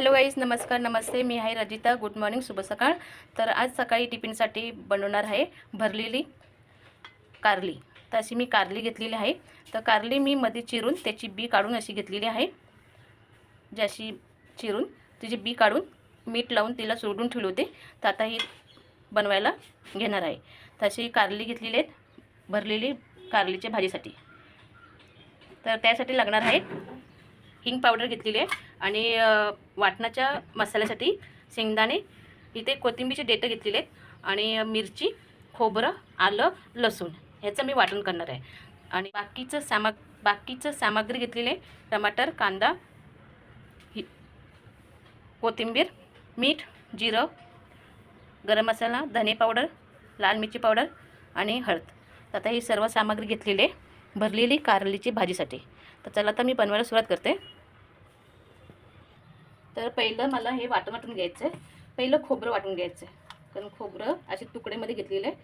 Hello guys नमस्कार नमस्ते. मी आहे Rajitha. Good morning शुभ सकाळ. तर आज सकाळी टिफिनसाठी बनवणार आहे भरलेली कारली. तर अशी मी कारली घेतलेली आहे. तर कारली मी मध्ये चिरून त्याची बी काढून अशी घेतलेली आहे. जी अशी चिरून तिची बी काढून मीठ लावून तिला सोडून ठेवते होते. तर आता ही बनवायला घेणार आहे. तर अशी कारली घेतलेली आहेत भरलेली कारलीच्या भाजीसाठी. तर त्यासाठी लागणार आहे हिंग पावडर घेतलेली आहे. आणि वाटणाच्या मसाल्यासाठी शेंगदाणे इथे कोथिंबीरचे डेटं घेतलेले आहेत आणि मिरची खोबरं आलं लसूण ह्याचं मी वाटण करणार आहे. आणि बाकीचं सामा बाकीचं सामग्री घेतलेली आहे टमाटर कांदा हि कोथिंबीर मीठ जिरं गरम मसाला धने पावडर लाल मिरची पावडर आणि हळद. तर आता ही सर्व सामग्री घेतलेली आहे भरलेली कारलीची भाजीसाठी. तर चला आता मी बनवायला सुरुवात करते. तर पहिलं मला हे वाटण वाटून घ्यायचं आहे पहिलं खोबरं वाटून घ्यायचं आहे कारण खोबरं असे तुकडेमध्ये घेतलेलं आहे.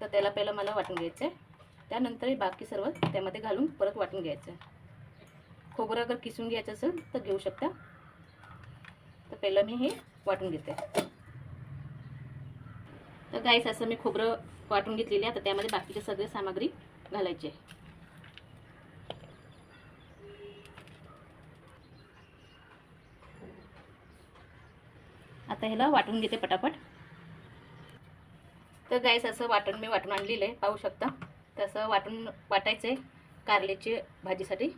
तर त्याला पहिलं मला वाटून घ्यायचं आहे त्यानंतर हे बाकी सर्व त्यामध्ये घालून परत वाटून घ्यायचं आहे खोबरं अगर किसून घ्यायचं असेल तर घेऊ शकता. तर पहिलं मी हे वाटून घेते. तर गाईस असं मी खोबरं वाटून घेतलेली आहे. तर त्यामध्ये बाकीचे सगळे सामग्री घालायची आहे. आता ह्याला वाटून घेते पटापट. तर गाईस असं वाटण मी वाटून आणलेलं आहे पाहू शकता. तसं वाटून वाटायचं आहे कारल्याची भाजीसाठी.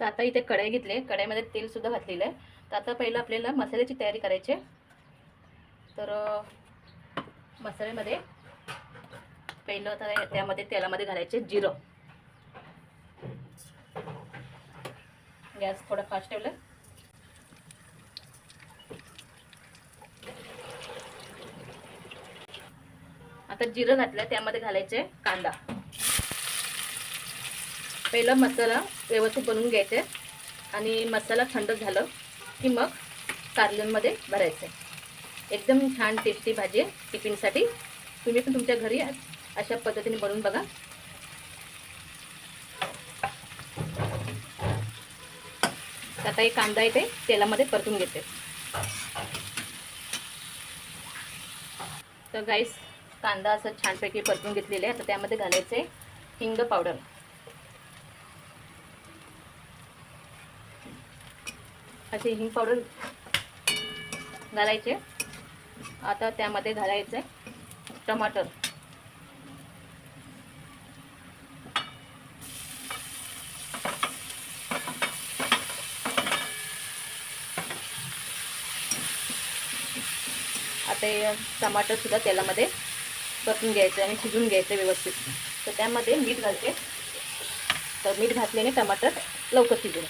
तर आता इथे कढई घेतली कढईमध्ये तेलसुद्धा घातलेलं आहे. तर आता पहिलं आपल्याला मसाल्याची तयारी करायची आहे. तर मसाल्यामध्ये पहिलं तर त्यामध्ये तेलामध्ये घालायचे जिरं. गॅस थोडा फास्ट ठेवला. आता जिरं घातलं त्यामध्ये घालायचे कांदा. पहिला मसाला व्यवस्थित बनवून घ्यायचे आणि मसाला थंड झालं की मग कारल्यांमध्ये भरायचे. एकदम छान टेस्टी भाजी आहे टिफिनसाठी. तुम्ही पण तुमच्या घरी अशा पद्धतीने बनवून बघा. आता एक कांदा आहे ते तेलामध्ये परतून घेते. तर गाईस कांदा असं छानपैकी परतून घेतलेले आहे. तर त्यामध्ये घालायचे हिंग पावडर. असे हिंग पावडर घालायचे. आता त्यामध्ये घालायचे टमाटर. आता टमाटरसुद्धा तेलामध्ये परतून घ्यायचं आणि शिजून घ्यायचं व्यवस्थित. तर त्यामध्ये मीठ घालते. तर मीठ घातल्याने टमाटर लवकर शिजून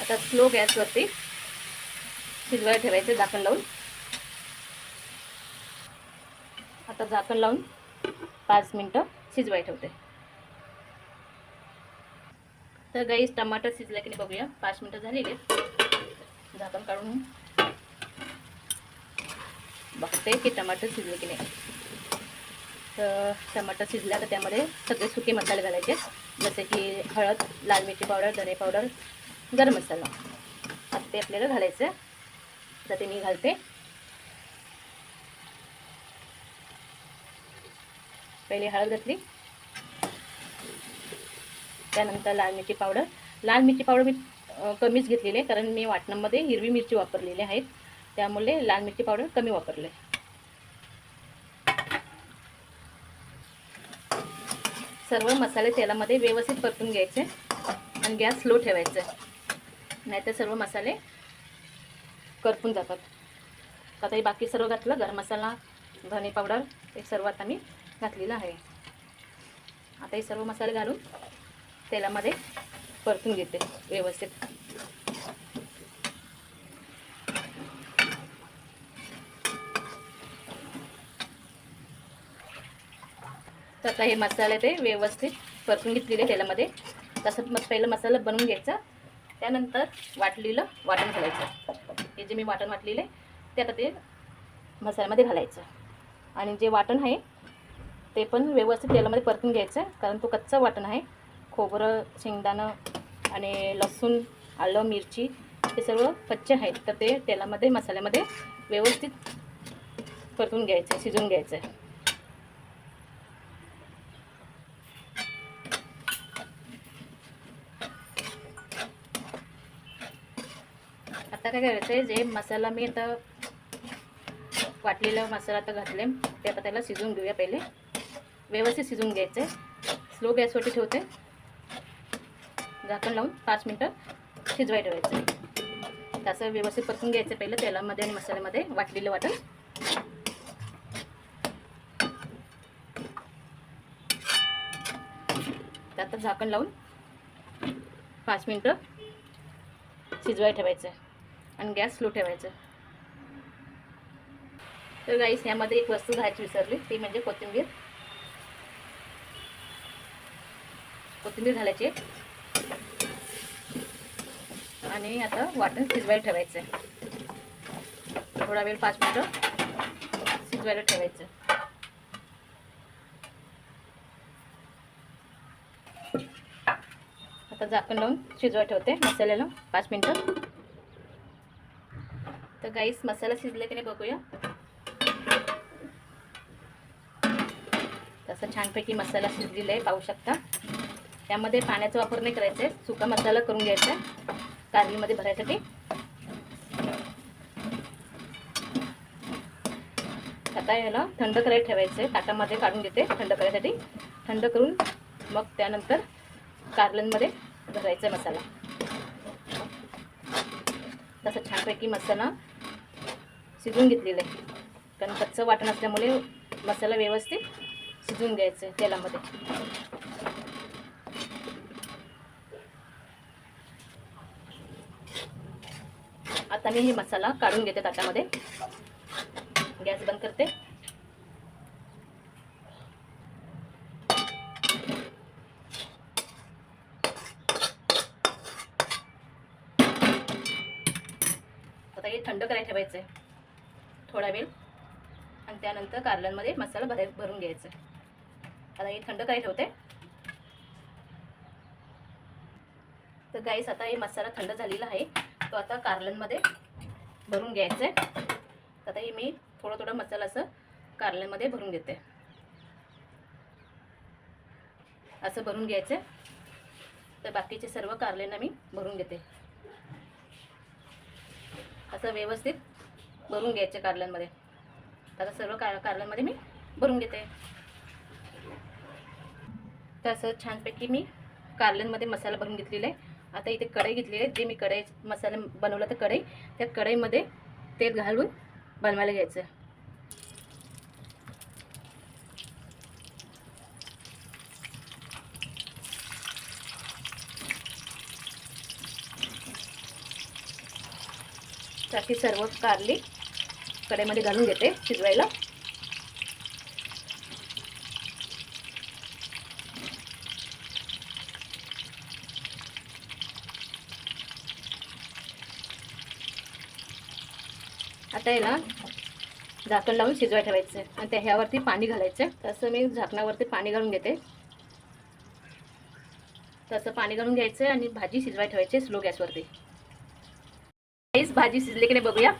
आता स्लो गॅसवरती शिजवायला ठेवायचं झाकण लावून. आता झाकण लावून पाच मिनटं शिजवाय ठेवते. तर गाईस टमाटर शिजला की नाही बघूया. पाच मिनटं झालेले झाकण काढून बघते की टमाटर शिजले की नाही. तर टमाटर शिजला तर त्यामध्ये सगळे सुके मसाले घालायचे. जसे की हळद लाल मिरची पावडर धने पावडर गरम मसाला. आता ते आपल्याला घालायचं तर ते मी घालते. पहिले हळद घातली. त्यानंतर लाल मिरची पावडर. लाल मिरची पावडर मी कमीच घेतलेली आहे कारण मी वाटणामध्ये हिरवी मिरची वापरलेली आहेत. त्यामुळे लाल मिरची पावडर कमी वापरले. सर्व मसाले तेलामध्ये व्यवस्थित परतून घ्यायचे आणि गॅस स्लो ठेवायचा. नाहीतर सर्व मसाले करपून जातात. आता हे बाकी सर्व घातलं गरम मसाला धने पावडर हे सर्व आता मी घातलेलं आहे. आता हे सर्व मसाले घालून तेलामध्ये परतून घेते व्यवस्थित. तर आता हे मसाले ते व्यवस्थित परतून घेतलेले तेलामध्ये. तसं मग पहिलं मसाला बनवून घ्यायचा. त्यानंतर वाटलेलं वाटण घालायचं. हे जे मी वाटण वाटलेलं आहे ते आता ते मसाल्यामध्ये घालायचं. आणि जे वाटण आहे ते पण व्यवस्थित तेलामध्ये परतून घ्यायचं कारण तो कच्चा वाटण आहे. खोबरं शेंगदाणं आणि लसूण आलं मिरची हे सर्व कच्चे आहेत. तर ते तेलामध्ये मसाल्यामध्ये व्यवस्थित परतून घ्यायचं शिजवून घ्यायचं. आहे आता काय करायचं आहे जे मसाला मी आता वाटलेला मसाला आता घातले ते आता त्याला शिजवून घेऊया पहिले. व्यवस्थित शिजवून घ्यायचं आहे स्लो गॅसवरती ठेवते. झाकण लावून पाच मिनटं शिजवाय ठेवायचं. आहे तसं व्यवस्थित परतून घ्यायचं पहिलं तेलामध्ये आणि मसाल्यामध्ये वाटलेलं वाटण. त्यात आता झाकण लावून पाच मिनटं शिजवाय ठेवायचं आहे आणि गॅस स्लो ठेवायचं. तर गाईस ह्यामध्ये एक वस्तू घालायची विसरली ती म्हणजे कोथिंबीर. कोथिंबीर घालायची. आहे. आणि आता वाटण शिजवायला ठेवायचं आहे थोडा वेळ पाच मिनटं शिजवायला ठेवायचं. आता झाकण लावून शिजवायला ठेवते मसाल्याला पाच मिनटं. तर गाईस मसाला शिजले की नाही बघूया. तसं छानपैकी मसाला शिजलेला आहे पाहू शकता. त्यामध्ये पाण्याचा वापर नाही करायचा आहे सुका मसाला करून घ्यायचा आहे. कारलीमध्ये भरायसाठी. आता याला थंड करायला ठेवायचं आहे ताटामध्ये काढून घेते थंड करायसाठी. थंड करून मग त्यानंतर कारल्यांमध्ये भरायचा आहे मसाला. तसं छानपैकी मसाला शिजून घेतलेला आहे. कारण कच्चं वाटण असल्यामुळे मसाला व्यवस्थित शिजून घ्यायचं आहे तेलामध्ये. आता मी हे मसाला काढून घेते ताटामध्ये. गॅस बंद करते. आता हे थंड करायला ठेवायचं आहे थोडा वेळ. आणि त्यानंतर कारल्यांमध्ये मसाला भराय भरून घ्यायचा. आहे आता हे थंड करायला ठेवते. तर गाईस आता हे मसाला थंड झालेला आहे. तो आता कारल्यांमध्ये भरून घ्यायचा आहे आता हे मी थोडं थोडं मसाला असं कारल्यांमध्ये भरून घेते. असं भरून घ्यायचं तर बाकीचे सर्व कारल्यांना मी भरून घेते. असं व्यवस्थित भरून घ्यायचे कारल्यांमध्ये. आता सर्व कार कारल्यांमध्ये मी भरून घेते. तर असं छानपैकी मी कारल्यांमध्ये मसाला भरून घेतलेला आहे. आता इथे कढई घेतलेली आहे. जे मी कढई मसाला बनवला तर कढई त्या कढईमध्ये तेल घालून बनवायला घ्यायचं. त्याची सर्व कारली कढईमध्ये घालून घेते शिजवायला. आता याला झाकण लावून शिजवाय ठेवायचं. आहे आणि त्या ह्यावरती पाणी घालायचं. आहे तसं मी झाकणावरती पाणी घालून घेते. तसं पाणी घालून घ्यायचं आहे आणि भाजी शिजवाय ठेवायची स्लो गॅसवरती. काहीच भाजी शिजली की नाही बघूया.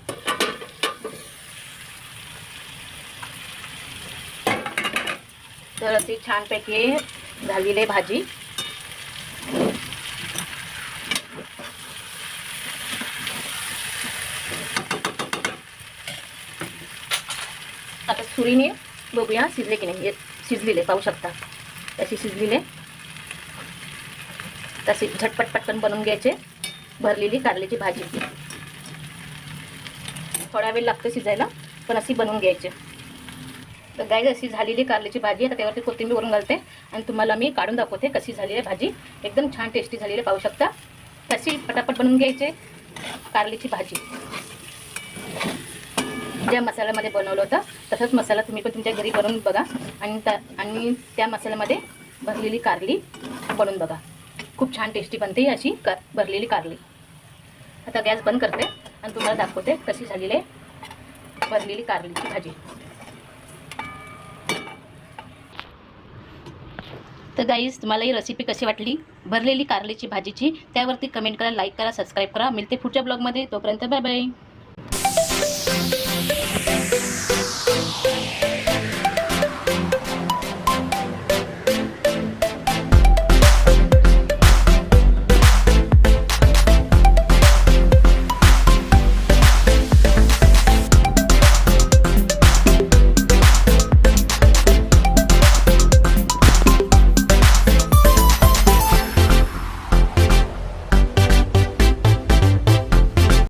तर अशी छानपैकी झालेली आहे भाजी आता सुरीने बघूया शिजले की नाही. शिजलेले पाहू शकता. तसे शिजलेले. तशी झटपट पटकन बनवून घ्यायचे. भरलेली कारल्याची भाजी. थोडा वेळ लागतो शिजायला पण अशी बनवून घ्यायचे. तर गाय अशी झालेली कारल्याची भाजी आता त्यावरती कोथिंबीर वरून घालते. आणि तुम्हाला मी काढून दाखवते कशी झालेली आहे भाजी. एकदम छान टेस्टी झालेली आहे, पाहू शकता. तशी पटापट बनवून घ्यायचे कारल्याची भाजी. ज्या मसाल्यामध्ये बनवलं होतं तसंच मसाला तुम्ही पण तुमच्या घरी बनवून बघा. आणि त्या आणि त्या मसाल्यामध्ये भरलेली कारली बनवून बघा. खूप छान टेस्टी बनते अशी का भरलेली कारली. आता गॅस बंद करते आणि तुम्हाला दाखवते कशी झालेली आहे भरलेली कारलीची भाजी. तर गाईज तुम्हाला ही रेसिपी कशी वाटली? भरलेली कारलीची भाजीची त्यावरती कमेंट करा लाईक करा सबस्क्राईब करा. मिळते पुढच्या ब्लॉगमध्ये तोपर्यंत बाय बाय